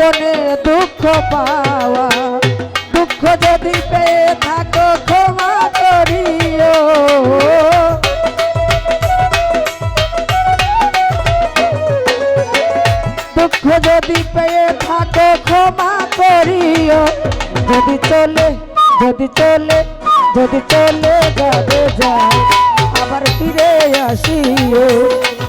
সুখ দুঃখ পাওয়া, দুঃখ যদি পেয়ে থাকো, ক্ষমা করিও। দুঃখ যদি পেয়ে থাকো, ক্ষমা করিও। যদি চলে যদি চলে যদি চলে যাবে যায় আবার ফিরে আসিও।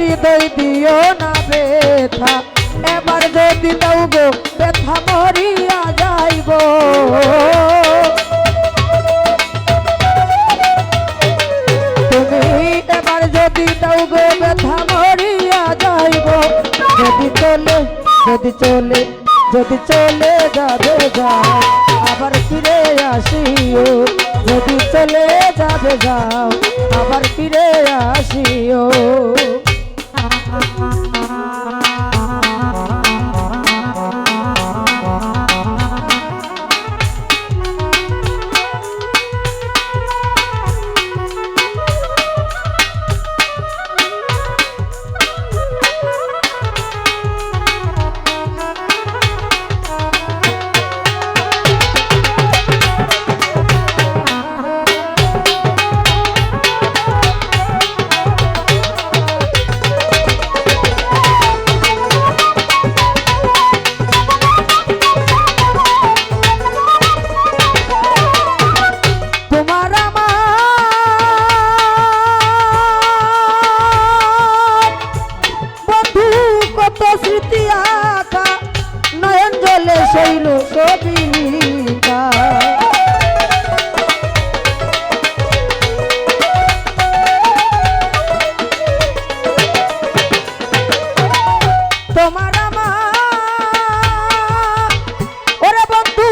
হৃদয় দিও না ব্যথা। এবার যদি দাও গো, ব্যথা মরিয়া যাইব। তুমি এবার যদি দাও গো, ব্যথা মরিয়া যাইব। যদি চলে যদি চলে যদি চলে যাবে যাও আবার ফিরে আসিও। যদি চলে যাবে যাও, আবার ফিরে আসিও। কত স্মৃতি আঁকা, নয়ন জলে শৈল সবিতা তোমার আমার, ওরে বন্ধু,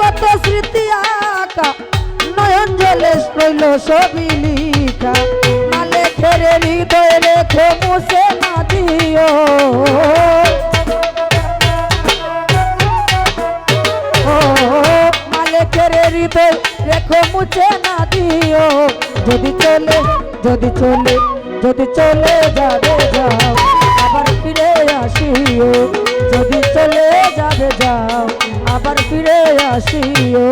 কত স্মৃতি আঁকা, নয়ন লিখা হৃদয় লেখো মুছে না দিও। মালিকের রেখো মুছে না দিও। যদি চলে যদি চলে যদি চলে যাবে যাও, আবার ফিরে আসিও। যদি চলে যাবে যাও, আবার ফিরে আসিও।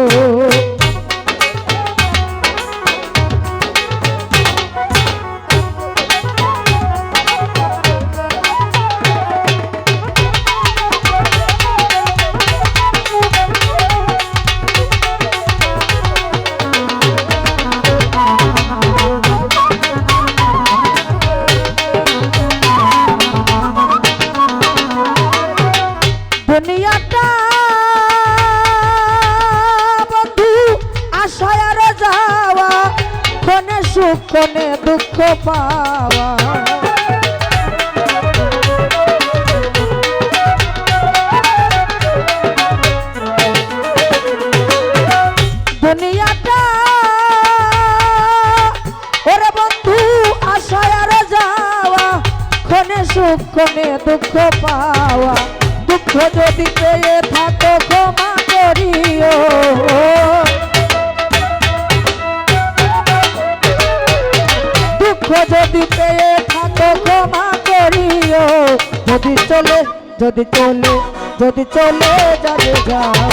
সুখ ক্ষণে দুঃখ পাওয়া। দুনিয়াটা দুঃখ পাওয়া। দুঃখ যদি পেয়ে থাকো ক্ষমা করিও। দুঃখ যদি পেয়ে থাকো ক্ষমা করিও। যদি চলে যদি চলে যদি চলে যাবে যাও,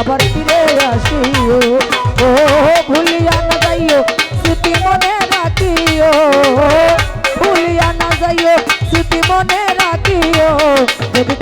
আবার ফিরে আসিও। ও ভুলিয়া না যাইও, স্মৃতি মনে রাখিও। ভুলিয়া না যাইও, স্মৃতি মনে রাখিও। যদি